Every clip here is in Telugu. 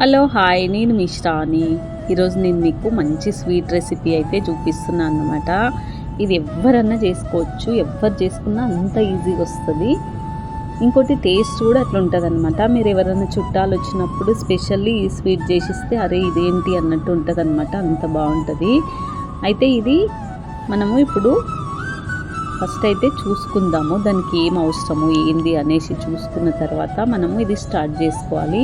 Hello hi. నేను మిశ్రాని ఈరోజు నేను మీకు మంచి స్వీట్ రెసిపీ అయితే చూపిస్తున్నాను అనమాట ఇది ఎవరన్నా చేసుకోవచ్చు. ఎవరు చేసుకున్నా అంత ఈజీగా వస్తుంది. ఇంకోటి టేస్ట్ కూడా అట్లా ఉంటుంది అనమాట మీరు ఎవరైనా చుట్టాలు వచ్చినప్పుడు స్పెషల్లీ ఈ స్వీట్ చేసిస్తే అరే ఇదేంటి? అన్నట్టు ఉంటుంది అనమాట అంత బాగుంటుంది. అయితే ఇది మనము ఇప్పుడు ఫస్ట్ అయితే చూసుకుందాము. దానికి ఏం అవసరము ఏంది అనేసి చూసుకున్న తర్వాత మనము ఇది స్టార్ట్ చేసుకోవాలి.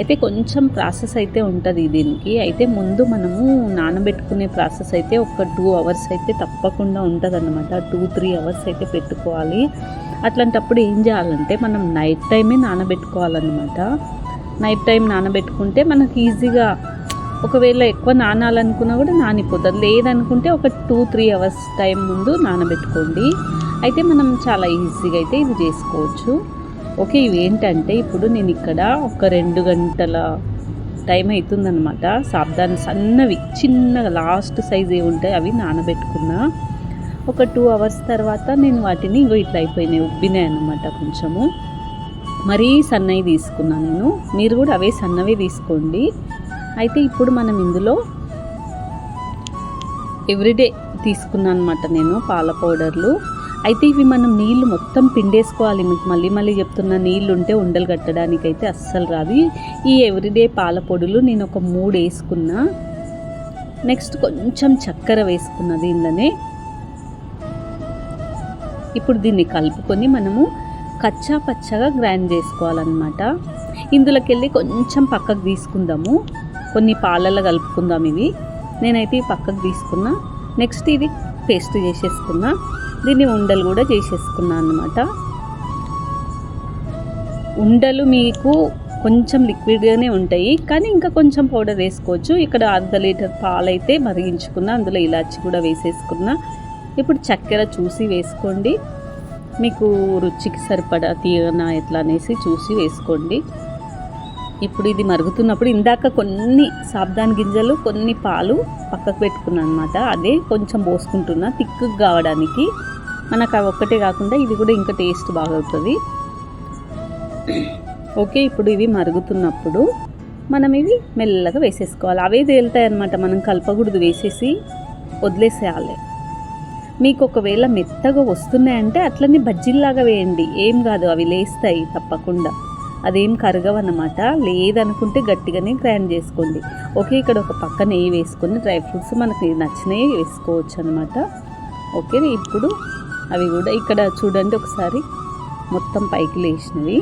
అయితే కొంచెం ప్రాసెస్ అయితే ఉంటుంది దీనికి. అయితే ముందు మనము నానబెట్టుకునే ప్రాసెస్ అయితే ఒక టూ అవర్స్ అయితే తప్పకుండా ఉంటుంది అనమాట టూ త్రీ అవర్స్ అయితే పెట్టుకోవాలి. అట్లాంటప్పుడు ఏం చేయాలంటే మనం నైట్ టైమే నానబెట్టుకోవాలన్నమాట. నైట్ టైం నానబెట్టుకుంటే మనకి ఈజీగా ఒకవేళ ఎక్కువ నానాలనుకున్నా కూడా నానిపోతుంది. లేదనుకుంటే ఒక టూ త్రీ అవర్స్ టైం ముందు నానబెట్టుకోండి. అయితే మనం చాలా ఈజీగా అయితే ఇది చేసుకోవచ్చు. ఓకే ఇవి ఏంటంటే ఇప్పుడు నేను ఇక్కడ ఒక రెండు గంటల టైం అవుతుందనమాట సాబ్దాన్ సన్నవి చిన్నగా లాస్ట్ సైజ్ ఏ ఉంటాయి అవి నానబెట్టుకున్నా ఒక టూ అవర్స్ తర్వాత నేను వాటిని ఇంకో ఇట్లా అయిపోయినాయి ఉబ్బినాయి అనమాట కొంచెము. మరీ సన్నవి తీసుకున్నాను నేను. మీరు కూడా అవే సన్నవే తీసుకోండి. అయితే ఇప్పుడు మనం ఇందులో ఎవ్రీడే తీసుకున్నాను అనమాట నేను పాల పౌడర్లు. అయితే ఇవి మనం నీళ్ళు మొత్తం పిండేసుకోవాలి. మీకు మళ్ళీ మళ్ళీ చెప్తున్న నీళ్ళు ఉంటే ఉండలు కట్టడానికి అయితే అస్సలు రాదు. ఈ ఎవ్రీడే పాల పొడులు నేను ఒక మూడు వేసుకున్నా. నెక్స్ట్ కొంచెం చక్కెర వేసుకున్న దీనిలోనే. ఇప్పుడు దీన్ని కలుపుకొని మనము కచ్చా పచ్చగా గ్రైండ్ చేసుకోవాలన్నమాట. ఇందులోకి వెళ్ళి కొంచెం పక్కకు తీసుకుందాము. కొన్ని పాలల్లో కలుపుకుందాం ఇవి. నేనైతే పక్కకు తీసుకున్నా. నెక్స్ట్ ఇది పేస్ట్ చేసేసుకున్నా. దీన్ని ఉండలు కూడా చేసేసుకున్నా అనమాట ఉండలు మీకు కొంచెం లిక్విడ్గానే ఉంటాయి. కానీ ఇంకా కొంచెం పౌడర్ వేసుకోవచ్చు. ఇక్కడ అర్ధ లీటర్ పాలైతే మరిగించుకున్నా. అందులో ఇలాచి కూడా వేసేసుకున్నా. ఇప్పుడు చక్కెర చూసి వేసుకోండి. మీకు రుచికి సరిపడా తీయన ఎట్లా అనేసి చూసి వేసుకోండి. ఇప్పుడు ఇది మరుగుతున్నప్పుడు ఇందాక కొన్ని సాబ్దాన్ గింజలు కొన్ని పాలు పక్కకు పెట్టుకున్నాను అనమాట అదే కొంచెం పోసుకుంటున్నా తిక్కు కావడానికి. మనకు అవి ఒక్కటే కాకుండా ఇది కూడా ఇంకా టేస్ట్ బాగవుతుంది ఓకే ఇప్పుడు ఇవి మరుగుతున్నప్పుడు మనం ఇవి మెల్లగా వేసేసుకోవాలి. అవే తేలుతాయి అనమాట మనం కలపకూడదు వేసేసి వదిలేసేయాలి. మీకు ఒకవేళ మెత్తగా వస్తున్నాయంటే అట్లనే బజ్జీల్లాగా వేయండి. ఏం కాదు అవి లేస్తాయి తప్పకుండా. అదేం కరగవన్నమాట. లేదనుకుంటే గట్టిగానే గ్రైండ్ చేసుకోండి. ఓకే ఇక్కడ ఒక పక్క నెయ్యి వేసుకొని డ్రై ఫ్రూట్స్ మనకి నచ్చినవి వేసుకోవచ్చు అనమాట ఓకే ఇప్పుడు అవి కూడా ఇక్కడ చూడండి ఒకసారి. మొత్తం పైకి లేచినవి.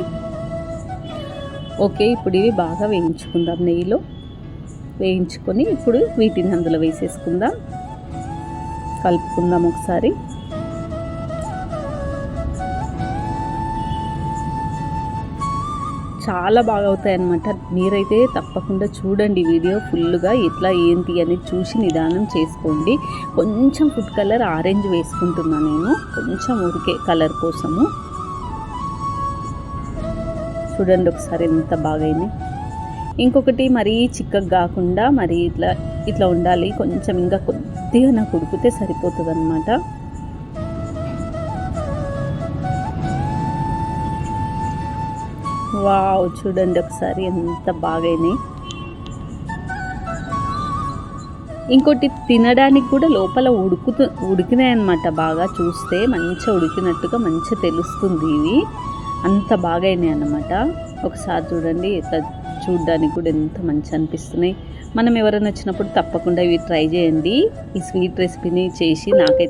ఓకే ఇప్పుడు ఇవి బాగా వేయించుకుందాం నెయ్యిలో. వేయించుకొని ఇప్పుడు వీటిని అందులో వేసేసుకుందాం. కలుపుకుందాం ఒకసారి. చాలా బాగా అవుతాయి అన్నమాట మీరైతే తప్పకుండా చూడండి వీడియో ఫుల్గా ఎట్లా ఏంటి అనేది చూసి నిదానం చేసుకోండి. కొంచెం ఫుడ్ కలర్ ఆరెంజ్ వేసుకుంటున్నాను నేను. కొంచెం ఉరికే కలర్ కోసము. చూడండి ఒకసారి ఎంత బాగైంది. ఇంకొకటి మరీ చిక్కగా కాకుండా మరీ ఇట్లా ఇట్లా ఉండాలి. కొంచెం ఇంకా కొద్దిగా నాకు ఉడికితే సరిపోతుంది అనమాట వావ్ చూడండి ఒకసారి ఎంత బాగైనాయి. ఇంకోటి తినడానికి కూడా లోపల ఉడుకుతు ఉడికినాయి అనమాట బాగా. చూస్తే మంచిగా ఉడికినట్టుగా మంచిగా తెలుస్తుంది ఇవి. అంత బాగైనాయి అన్నమాట ఒకసారి చూడండి ఇట్లా చూడడానికి కూడా ఎంత మంచి అనిపిస్తున్నాయి. మనం ఎవరైనా వచ్చినప్పుడు తప్పకుండా ఇవి ట్రై చేయండి. ఈ స్వీట్ రెసిపీని చేసి నాకైతే